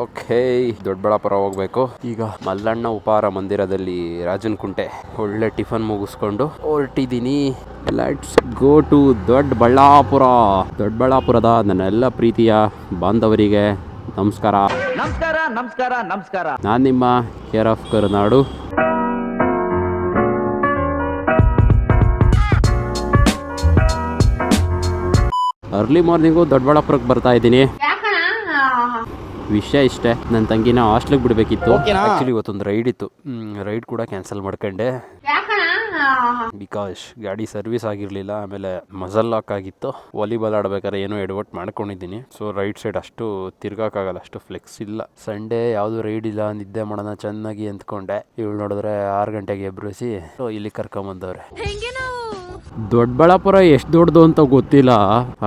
Okay Doddaballapura ಹೋಗ್ಬೇಕು. ಈಗ ಮಲ್ಲಣ್ಣ ಉಪಹಾರ ಮಂದಿರದಲ್ಲಿ ರಾಜನ್ ಕುಂಟೆ. ಒಳ್ಳೆ ಟಿಫನ್ ಮುಗಿಸ್ಕೊಂಡು ಹೊರಟಿದ್ದೀನಿ ಲೆಟ್ಸ್ ಗೋ ಟು ದೊಡ್ಡಬಳ್ಳಾಪುರ. ದೊಡ್ಡಬಳ್ಳಾಪುರದ ನನ್ನೆಲ್ಲ ಪ್ರೀತಿಯ ಬಾಂಧವರಿಗೆ ನಮಸ್ಕಾರ. ನಮಸ್ಕಾರ ನಮಸ್ಕಾರ ನಮಸ್ಕಾರ. ನಾನು ನಿಮ್ಮ care of Karunadu. Early morning ದೊಡ್ಡಬಳ್ಳಾಪುರಕ್ಕೆ ಬರ್ತಾ ಇದ್ದೀನಿ. ವಿಷಯ ಇಷ್ಟೇ. ನನ್ನ ತಂಗಿನ ಹಾಸ್ಟ್ಲಿಗೆ ಬಿಡಬೇಕಿತ್ತು. ಆಕ್ಚುಲಿ ಆ್ಯಕ್ಚುಲಿ ಇವತ್ತೊಂದು ರೈಡ್ ಇತ್ತು. ರೈಡ್ ಕೂಡ ಕ್ಯಾನ್ಸಲ್ ಮಾಡ್ಕೊಂಡೆ. ಬಿಕಾಸ್ ಗಾಡಿ ಸರ್ವಿಸ್ ಆಗಿರಲಿಲ್ಲ ಆಮೇಲೆ ಮಜಲ್ ಲಾಕ್ ಆಗಿತ್ತು. ವಾಲಿಬಾಲ್ ಆಡ್ಬೇಕಾದ್ರೆ ಏನೋ ಎಡವಟ್ ಮಾಡ್ಕೊಂಡಿದ್ದೀನಿ. ಸೊ ರೈಟ್ ಸೈಡ್ ಅಷ್ಟು ತಿರ್ಗಾಕಾಗಲ್ಲ ಅಷ್ಟು ಫ್ಲೆಕ್ಸ್ ಇಲ್ಲ. ಸಂಡೇ ಯಾವುದು ರೈಡ್ ಇಲ್ಲ ನಿದ್ದೆ ಮಾಡೋಣ ಚೆನ್ನಾಗಿ ಅಂದ್ಕೊಂಡೆ ಇವಳು ನೋಡಿದ್ರೆ ಆರು ಗಂಟೆಗೆ ಎಬ್ರಿಸಿ ಸೊ ಇಲ್ಲಿ ಕರ್ಕೊಂಬಂದವ್ರೆ. ದೊಡ್ಡಬಳ್ಳಾಪುರ ಎಷ್ಟು ದೊಡ್ಡದು ಅಂತ ಗೊತ್ತಿಲ್ಲ,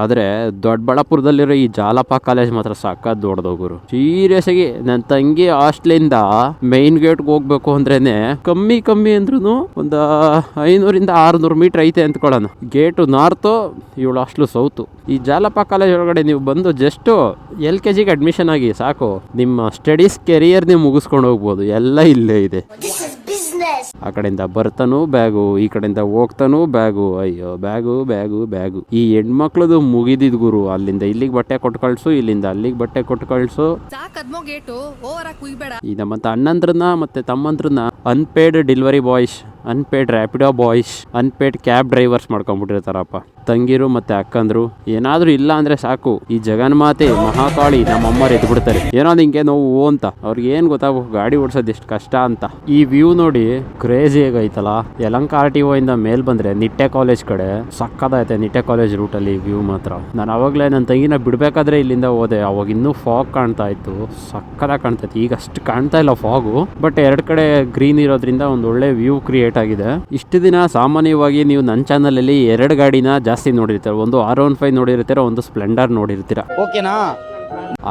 ಆದ್ರೆ ದೊಡ್ಡಬಳ್ಳಾಪುರದಲ್ಲಿರೋ ಈ ಜಾಲಪ ಕಾಲೇಜ್ ಮಾತ್ರ ಸಖತ್ ದೊಡ್ಡದೋಗರು ಸೀರಿಯಸ್ ಆಗಿ ನನ್ನ ತಂಗಿ ಹಾಸ್ಟ್ಲಿಂದ ಮೈನ್ ಗೇಟ್ಗೆ ಹೋಗ್ಬೇಕು ಅಂದ್ರೇನೆ ಕಮ್ಮಿ ಕಮ್ಮಿ ಅಂದ್ರೂ ಒಂದು ಐನೂರಿಂದ ಆರುನೂರು ಮೀಟರ್ ಐತೆ ಅಂದ್ಕೊಳ್ಳೋಣ ಗೇಟು ನಾರ್ತು, ಇವಳು ಹಾಸ್ಟ್ಲು ಸೌತು. ಈ ಜಾಲಪ ಕಾಲೇಜ್ ಒಳಗಡೆ ನೀವು ಬಂದು ಜಸ್ಟ್ ಎಲ್ ಕೆ ಜಿಗೆ ಅಡ್ಮಿಷನ್ ಆಗಿ ಸಾಕು. ನಿಮ್ಮ ಸ್ಟಡೀಸ್ ಕೆರಿಯರ್ ನೀವು ಮುಗಿಸ್ಕೊಂಡು ಹೋಗ್ಬೋದು. ಎಲ್ಲ ಇಲ್ಲೇ ಇದೆ. ಆ ಕಡೆಯಿಂದ ಬರ್ತಾನೂ ಬ್ಯಾಗು ಈ ಕಡೆಯಿಂದ ಹೋಗ್ತಾನೂ ಬ್ಯಾಗು ಅಯ್ಯೋ ಬ್ಯಾಗು ಬ್ಯಾಗು ಬ್ಯಾಗು. ಈ ಹೆಣ್ಮಕ್ಳದು ಮುಗಿದಿದ್ ಗುರು ಅಲ್ಲಿಂದ ಇಲ್ಲಿಗೆ ಬಟ್ಟೆ ಕೊಟ್ಟು ಕಳ್ಸು ಇಲ್ಲಿಂದ ಅಲ್ಲಿಗೆ ಬಟ್ಟೆ ಕೊಟ್ಟು ಕಳ್ಸು. ಈ ನಮ್ಮಂತ ಅಣ್ಣಂದ್ರನ್ನ ಮತ್ತೆ ತಮ್ಮಂದ್ರನ್ನ unpaid delivery boys unpaid Rapido boys unpaid cab drivers ಮಾಡ್ಕೊಂಡ್ಬಿಟ್ಟಿರ್ತಾರಪ್ಪ ತಂಗಿರು ಮತ್ತೆ ಅಕ್ಕಂದ್ರು, ಏನಾದ್ರೂ ಇಲ್ಲ ಅಂದ್ರೆ ಸಾಕು. ಈ ಜಗನ್ಮಾತೆ ಮಹಾಕಾಳಿ ನಮ್ಮಮ್ಮ ಎದ್ದು ಬಿಡ್ತಾರೆ. ಏನೋ ಹಿಂಗೆ ನೋವು ಅಂತ. ಅವ್ರಿಗೆ ಏನ್ ಗೊತ್ತಾಗಬೇಕು ಗಾಡಿ ಓಡಿಸೋದು ಎಷ್ಟು ಕಷ್ಟ ಅಂತ. ಈ ವ್ಯೂ ನೋಡಿ ಕ್ರೇಜಿ ಆಗೈತಲ್ಲ. ಯಲಂಕಾರ್ ಟಿ ಇಂದ ಮೇಲ್ ಬಂದ್ರೆ ನಿಟ್ಟೆ ಕಾಲೇಜ್ ಕಡೆ ಸಕ್ಕದೈತೆ ನಿಟ್ಟೆ ಕಾಲೇಜ್ ರೂಟ್ ಅಲ್ಲಿ ವ್ಯೂ ಮಾತ್ರ. ನಾನು ಅವಾಗಲೇ ನನ್ನ ತಂಗಿನ ಬಿಡ್ಬೇಕಾದ್ರೆ ಇಲ್ಲಿಂದ ಹೋದೆ. ಅವಾಗ ಇನ್ನೂ ಫಾಗ್ ಕಾಣ್ತಾ ಇತ್ತು. ಸಕ್ಕದ ಕಾಣ್ತಾ ಇತ್ತು. ಈಗ ಅಷ್ಟು ಕಾಣ್ತಾ ಇಲ್ಲ ಫಾಗು ಬಟ್ ಎರಡ್ ಕಡೆ ಗ್ರೀನ್ ಇರೋದ್ರಿಂದ ಒಂದು ಒಳ್ಳೆ ವ್ಯೂ ಕ್ರಿಯೇಟ್ ಆಗಿದೆ. ಇಷ್ಟು ದಿನ ಸಾಮಾನ್ಯವಾಗಿ ನೀವು ನನ್ನ ಚಾನಲ್ ಅಲ್ಲಿ ಎರಡು ಗಾಡಿನ ಜಾಸ್ತಿ ನೋಡಿರ್ತೀರ ಒಂದು ಆರ್ ಒನ್ ಫೈವ್ ನೋಡಿರ್ತೀರ ಒಂದು ಸ್ಪ್ಲೆಂಡರ್ ನೋಡಿರ್ತೀರ. ಓಕೆನಾ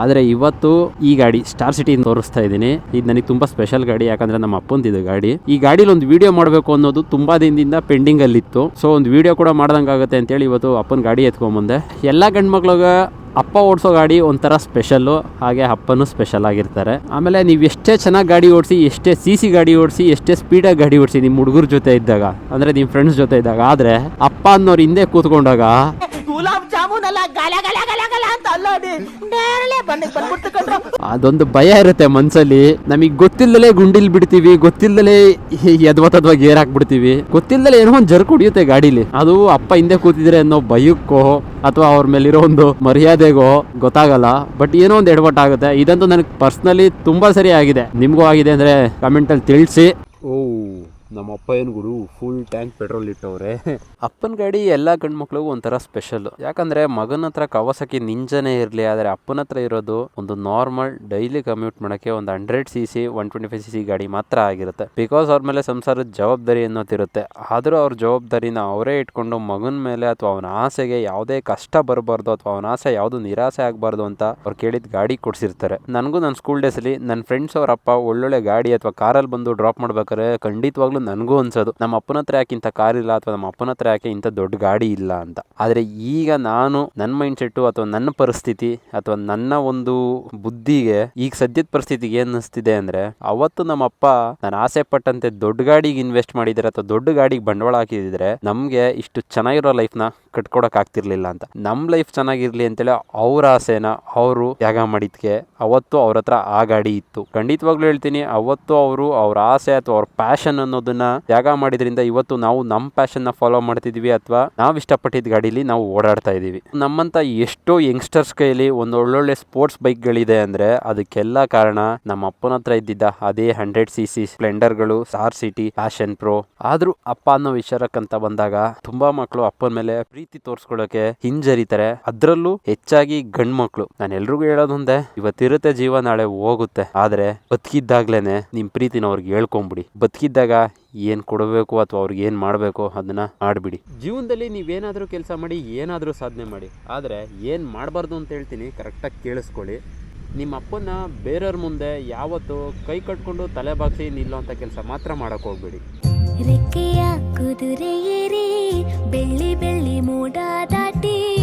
ಆದರೆ ಇವತ್ತು ಈ ಗಾಡಿ ಸ್ಟಾರ್ ಸಿಟಿ ತೋರಿಸ್ತಾ ಇದ್ದೀನಿ. ಇದು ನನಗೆ ತುಂಬಾ ಸ್ಪೆಷಲ್ ಗಾಡಿ, ಯಾಕಂದ್ರೆ ನಮ್ಮ ಅಪ್ಪಂದಿದೆ ಗಾಡಿ. ಈ ಗಾಡಿಲಿ ಒಂದು ವಿಡಿಯೋ ಮಾಡಬೇಕು ಅನ್ನೋದು ತುಂಬಾ ದಿನದಿಂದ ಪೆಂಡಿಂಗ್ ಅಲ್ಲಿ ಇತ್ತು ಸೊ ಒಂದು ವಿಡಿಯೋ ಕೂಡ ಮಾಡ್ದಂಗಾಗುತ್ತೆ ಅಂತೇಳಿ ಇವತ್ತು ಅಪ್ಪನ ಗಾಡಿ ಎತ್ಕೊಂಬಂದೆ. ಎಲ್ಲ ಗಂಡ್ಮಕ್ಳಿಗೆ ಅಪ್ಪ ಓಡಿಸೋ ಗಾಡಿ ಒಂಥರ ಸ್ಪೆಷಲ್ಲು ಹಾಗೆ ಅಪ್ಪನೂ ಸ್ಪೆಷಲ್ ಆಗಿರ್ತಾರೆ. ಆಮೇಲೆ ನೀವು ಎಷ್ಟೇ ಚೆನ್ನಾಗಿ ಗಾಡಿ ಓಡಿಸಿ, ಎಷ್ಟೇ ಸಿ ಸಿ ಗಾಡಿ ಓಡಿಸಿ, ಎಷ್ಟೇ ಸ್ಪೀಡಾಗಿ ಗಾಡಿ ಓಡಿಸಿ ನಿಮ್ಮ ಹುಡುಗರ ಜೊತೆ ಇದ್ದಾಗ, ಅಂದರೆ ನಿಮ್ಮ ಫ್ರೆಂಡ್ಸ್ ಜೊತೆ ಇದ್ದಾಗ, ಆದರೆ ಅಪ್ಪ ಅನ್ನೋರು ಹಿಂದೆ ಕೂತ್ಕೊಂಡಾಗ ಗುಲಾಬ್ ಗಲ ಗಲ ಗಲ ಗಲ ಅಂತ ಅಲ್ಲಾಡಿ ನೇರಳೆ ಬಂದ್ ಬಂದ್ಬಿಡ್ತು ಕಣ್ರು ಅದೊಂದು ಭಯ ಇರುತ್ತೆ ಮನ್ಸಲ್ಲಿ. ನಮಗ್ ಗೊತ್ತಿಲ್ಲದಲೇ ಗುಂಡಿಲ್ ಬಿಡ್ತೀವಿ ಗೊತ್ತಿಲ್ಲದಲೇ ಎದ್ವತದ್ವಾ ಗೇರ್ ಹಾಕ್ಬಿಡ್ತೀವಿ. ಗೊತ್ತಿಲ್ಲದಲೇ ಏನೋ ಒಂದು ಜರ್ಕ್ ಹೊಡಿಯುತ್ತೆ ಗಾಡಿಲಿ. ಅದು ಅಪ್ಪ ಹಿಂದೆ ಕೂತಿದ್ರೆ ಅನ್ನೋ ಭಯಕ್ಕೋ ಅಥವಾ ಅವ್ರ ಮೇಲಿರೋ ಒಂದು ಮರ್ಯಾದೆಗೋ ಗೊತ್ತಾಗಲ್ಲ. ಬಟ್ ಏನೋ ಒಂದು ಎಡವಟ್ ಆಗುತ್ತೆ ಇದಂತೂ ನನಗೆ ಪರ್ಸ್ನಲಿ ತುಂಬಾ ಸರಿ ಆಗಿದೆ. ನಿಮಗೂ ಆಗಿದೆ ಅಂದ್ರೆ ಕಮೆಂಟ್ ಅಲ್ಲಿ ತಿಳಿಸಿ. ಓ. ನಮ್ಮ ಅಪ್ಪ ಏನು ಗುರು ಫುಲ್ ಟ್ಯಾಂಕ್ ಪೆಟ್ರೋಲ್ ಇಟ್ಟವ್ರೆ. ಅಪ್ಪನ ಗಾಡಿ ಎಲ್ಲ ಗಂಡ್ಮಕ್ಳಿಗೂ ಒಂಥರ ಸ್ಪೆಷಲ್ ಯಾಕಂದ್ರೆ ಮಗನ ಹತ್ರ ಕವಸಕ್ಕೆ ನಿಂಜನೆ ಇರಲಿ, ಆದರೆ ಅಪ್ಪನ ಹತ್ರ ಇರೋದು ಒಂದು ನಾರ್ಮಲ್ ಡೈಲಿ ಕಮ್ಯೂಟ್ ಮಾಡೋಕ್ಕೆ ಒಂದು hundred C C one twenty five C C ಗಾಡಿ ಮಾತ್ರ ಆಗಿರುತ್ತೆ. ಬಿಕಾಸ್ ಅವ್ರ ಮೇಲೆ ಸಂಸಾರದ ಜವಾಬ್ದಾರಿ ಅನ್ನೋದಿರುತ್ತೆ. ಆದರೂ ಅವ್ರ ಜವಾಬ್ದಾರಿನ ಅವರೇ ಇಟ್ಕೊಂಡು ಮಗನ ಮೇಲೆ ಅಥವಾ ಅವನ ಆಸೆಗೆ ಯಾವುದೇ ಕಷ್ಟ ಬರಬಾರ್ದು ಅಥವಾ ಅವನ ಆಸೆ ಯಾವುದು ನಿರಾಸೆ ಆಗಬಾರ್ದು ಅಂತ ಅವ್ರು ಕೇಳಿದ ಗಾಡಿ ಕೊಡ್ಸಿರ್ತಾರೆ. ನನಗೂ ನನ್ನ ಸ್ಕೂಲ್ ಡೇಸಲ್ಲಿ ನನ್ನ ಫ್ರೆಂಡ್ಸ್ ಅವ್ರ ಅಪ್ಪ ಒಳ್ಳೊಳ್ಳೆ ಗಾಡಿ ಅಥವಾ ಕಾರಲ್ಲಿ ಬಂದು ಡ್ರಾಪ್ ಮಾಡ್ಬೇಕಾದ್ರೆ ಖಂಡಿತವಾಗ್ಲೂ ನನಗೂ ಅನ್ಸೋದು, ನಮ್ಮ ಅಪ್ಪನ ಹತ್ರ ಯಾಕೆ ಇಂಥ ಕಾರ್ ಇಲ್ಲ ಅಥವಾ ನಮ್ಮ ಅಪ್ಪನ ಹತ್ರ ಯಾಕೆ ಇಂಥ ದೊಡ್ಡ ಗಾಡಿ ಇಲ್ಲ ಅಂತ. ಆದರೆ ಈಗ ನಾನು ನನ್ನ ಮೈಂಡ್ ಸೆಟ್ಟು ಅಥವಾ ನನ್ನ ಪರಿಸ್ಥಿತಿ ಅಥವಾ ನನ್ನ ಒಂದು ಬುದ್ಧಿಗೆ ಈಗ ಸದ್ಯದ ಪರಿಸ್ಥಿತಿಗೆ ಏನು ಅನಿಸ್ತಿದೆ ಅಂದ್ರೆ, ಅವತ್ತು ನಮ್ಮ ಅಪ್ಪ ನಾನು ಆಸೆ ಪಟ್ಟಂತೆ ದೊಡ್ಡ ಗಾಡಿಗೆ ಇನ್ವೆಸ್ಟ್ ಮಾಡಿದ್ರೆ ಅಥವಾ ದೊಡ್ಡ ಗಾಡಿಗೆ ಬಂಡವಾಳ ಹಾಕಿದಿದ್ರೆ ನಮಗೆ ಇಷ್ಟು ಚೆನ್ನಾಗಿರೋ ಲೈಫ್ನ ಕಟ್ಕೊಡಕ್ ಆಗ್ತಿರ್ಲಿಲ್ಲ ಅಂತ. ನಮ್ಮ ಲೈಫ್ ಚೆನ್ನಾಗಿರ್ಲಿ ಅಂತೇಳಿ ಅವ್ರ ಆಸೆನ ಅವರು ತ್ಯಾಗ ಮಾಡಿದ್ಕೆ ಅವತ್ತು ಅವ್ರ ಹತ್ರ ಆ ಗಾಡಿ ಇತ್ತು. ಖಂಡಿತವಾಗ್ಲೂ ಹೇಳ್ತೀನಿ, ಅವತ್ತು ಅವರು ಅವ್ರ ಆಸೆ ಅಥವಾ ಅವ್ರ ಪ್ಯಾಷನ್ ಅನ್ನೋದನ್ನ ತ್ಯಾಗ ಮಾಡಿದ್ರಿಂದ ಇವತ್ತು ನಾವು ನಮ್ಮ ಪ್ಯಾಷನ್ನ ಫಾಲೋ ಮಾಡ್ತಿದೀವಿ ಅಥವಾ ನಾವು ಇಷ್ಟಪಟ್ಟಿದ್ದ ಗಾಡಿಲಿ ನಾವು ಓಡಾಡ್ತಾ ಇದೀವಿ. ನಮ್ಮಂತ ಎಷ್ಟೋ ಯಂಗ್ಸ್ಟರ್ಸ್ ಕೈಲಿ ಒಂದು ಒಳ್ಳೊಳ್ಳೆ ಸ್ಪೋರ್ಟ್ಸ್ ಬೈಕ್ಗಳಿದೆ ಅಂದ್ರೆ ಅದಕ್ಕೆಲ್ಲ ಕಾರಣ ನಮ್ಮ ಅಪ್ಪನ ಹತ್ರ ಇದ್ದಿದ್ದ ಅದೇ ಹಂಡ್ರೆಡ್ ಸಿ ಸಿ ಸ್ಪ್ಲೆಂಡರ್ಗಳು ಸಾರ್ ಸಿಟಿ ಪ್ಯಾಷನ್ ಪ್ರೋ ಆದ್ರೂ ಅಪ್ಪ ಅನ್ನೋ ವಿಚಾರಕ್ಕಂತ ಬಂದಾಗ ತುಂಬಾ ಮಕ್ಕಳು ಅಪ್ಪನ ಮೇಲೆ ಪ್ರೀತಿ ತೋರ್ಸ್ಕೊಳ್ಳೋಕೆ ಹಿಂಜರಿತಾರೆ. ಅದ್ರಲ್ಲೂ ಹೆಚ್ಚಾಗಿ ಗಂಡ್ ಮಕ್ಳು ನಾನು ಎಲ್ರಿಗೂ ಹೇಳೋದೊಂದೇ ಇವತ್ತಿರುತ್ತೆ ಜೀವ ನಾಳೆ ಹೋಗುತ್ತೆ. ಆದ್ರೆ ಬದುಕಿದ್ದಾಗ್ಲೇನೆ ನಿಮ್ ಪ್ರೀತಿನ ಅವ್ರಿಗೆ ಹೇಳ್ಕೊಂಬಿಡಿ. ಬದುಕಿದ್ದಾಗ ಏನ್ ಕೊಡಬೇಕು ಅಥವಾ ಅವ್ರಿಗೆ ಏನು ಮಾಡಬೇಕು ಅದನ್ನ ಮಾಡಿಬಿಡಿ ಜೀವನದಲ್ಲಿ ನೀವೇನಾದರೂ ಕೆಲಸ ಮಾಡಿ ಏನಾದರೂ ಸಾಧನೆ ಮಾಡಿ ಆದರೆ ಏನು ಮಾಡಬಾರ್ದು ಅಂತ ಹೇಳ್ತೀನಿ ಕರೆಕ್ಟಾಗಿ ಕೇಳಿಸ್ಕೊಳ್ಳಿ. ನಿಮ್ಮ ಅಪ್ಪನ ಬೇರೆಯವ್ರ ಮುಂದೆ ಯಾವತ್ತು ಕೈ ಕಟ್ಕೊಂಡು ತಲೆ ಬಾಕ್ಸಿ ನಿಲ್ಲೋ ಅಂತ ಕೆಲಸ ಮಾತ್ರ ಮಾಡೋಕ್ಕೆ ಹೋಗ್ಬೇಡಿ. ರೆಕ್ಕೆಯ ಕುದುರೆ ಏರಿ ಬೆಳ್ಳಿ ಬೆಳ್ಳಿ ಮೋಡ ದಾಟಿ